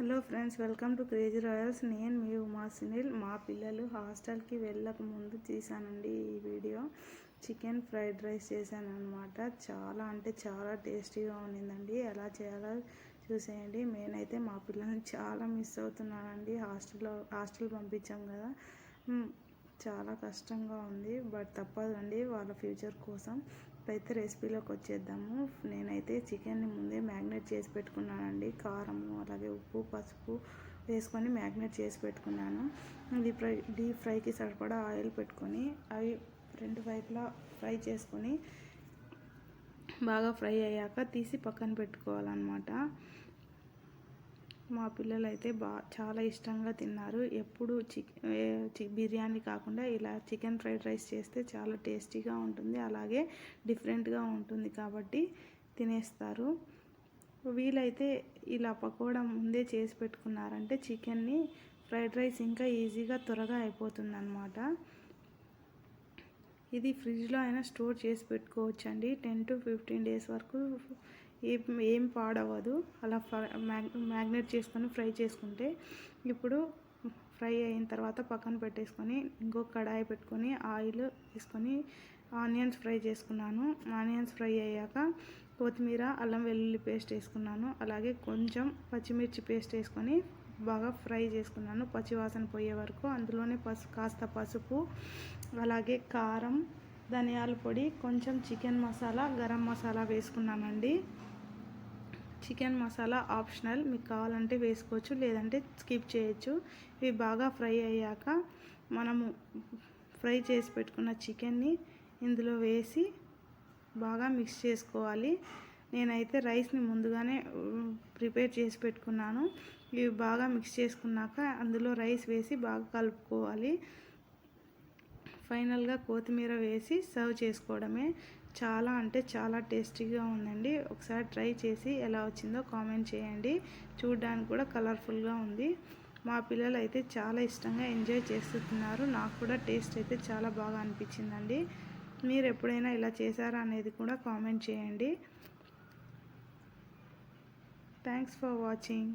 Hello friends welcome to crazy royals. నేను మీ ఉమా సునీల్. మా పిల్లలు హాస్టల్కి వెళ్ళక ముందు తీసానండి ఈ వీడియో. చికెన్ ఫ్రైడ్ రైస్ చేశాను అనమాట చాలా అంటే చాలా టేస్టీగా ఉండిందండి. ఎలా చేయాలో చూసేయండి. నేనైతే మా పిల్లల్ని చాలా మిస్ అవుతున్నానండి. హాస్టల్లో హాస్టల్ పంపించాం కదా. చాలా కష్టంగా ఉంది బట్ తప్పదండి వాళ్ళ ఫ్యూచర్ కోసం. అయితే రెసిపీలోకి వచ్చేద్దాము. నేనైతే చికెన్ని ముందే మ్యాగ్నేట్ చేసి పెట్టుకున్నానండి. కారము అలాగే ఉప్పు పసుపు వేసుకొని మ్యాగ్నేట్ చేసి పెట్టుకున్నాను. డీప్ ఫ్రై డీప్ ఫ్రైకి సరిపడా ఆయిల్ పెట్టుకొని అవి రెండు వైపులా ఫ్రై చేసుకొని బాగా ఫ్రై అయ్యాక తీసి పక్కన పెట్టుకోవాలన్నమాట. మా పిల్లలు అయితే బా చాలా ఇష్టంగా తిన్నారు. ఎప్పుడు చిక్ బిర్యానీ కాకుండా ఇలా చికెన్ ఫ్రైడ్ రైస్ చేస్తే చాలా టేస్టీగా ఉంటుంది. అలాగే డిఫరెంట్గా ఉంటుంది కాబట్టి తినేస్తారు. వీలైతే ఇలా పకోడా ముందే చేసి పెట్టుకున్నారంటే చికెన్ని ఫ్రైడ్ రైస్ ఇంకా ఈజీగా త్వరగా అయిపోతుందన్నమాట. ఇది ఫ్రిడ్జ్లో అయినా స్టోర్ చేసి పెట్టుకోవచ్చు అండి టెన్ టు ఫిఫ్టీన్ డేస్ వరకు ఏం ఏం పాడవదు అలా మ్యాగ్నేట్ చేసుకొని ఫ్రై చేసుకుంటే ఇప్పుడు ఫ్రై అయిన తర్వాత పక్కన పెట్టేసుకొని ఇంకో కడాయి పెట్టుకొని ఆయిల్ వేసుకొని ఆనియన్స్ ఫ్రై చేసుకున్నాను. ఆనియన్స్ ఫ్రై అయ్యాక కొత్తిమీర అల్లం వెల్లుల్లి పేస్ట్ వేసుకున్నాను. అలాగే కొంచెం పచ్చిమిర్చి పేస్ట్ వేసుకొని బాగా ఫ్రై చేసుకున్నాను. పచ్చివాసన పోయే వరకు అందులోనే పసు కాస్త పసుపు అలాగే కారం ధనియాల పొడి కొంచెం చికెన్ మసాలా గరం మసాలా వేసుకున్నానండి. Chicken masala optional. మీకు కావాలంటే వేసుకోవచ్చు లేదంటే స్కిప్ చేయొచ్చు. ఇవి బాగా ఫ్రై అయ్యాక మనము ఫ్రై చేసి పెట్టుకున్న చికెన్ని ఇందులో వేసి బాగా మిక్స్ చేసుకోవాలి. నేనైతే రైస్ని ముందుగానే ప్రిపేర్ చేసి పెట్టుకున్నాను. ఇవి బాగా మిక్స్ చేసుకున్నాక అందులో రైస్ వేసి బాగా కలుపుకోవాలి. ఫైనల్గా కొత్తిమీర వేసి సర్వ్ చేసుకోవడమే. చాలా అంటే చాలా టేస్టీగా ఉందండి. ఒకసారి ట్రై చేసి ఎలా వచ్చిందో కామెంట్ చేయండి. చూడడానికి కూడా కలర్ఫుల్గా ఉంది. మా పిల్లలు అయితే చాలా ఇష్టంగా ఎంజాయ్ చేస్తున్నారు. నాకు కూడా టేస్ట్ అయితే చాలా బాగా అనిపించిందండి. మీరు ఎప్పుడైనా ఇలా చేశారా అనేది కూడా కామెంట్ చేయండి. Thanks for watching.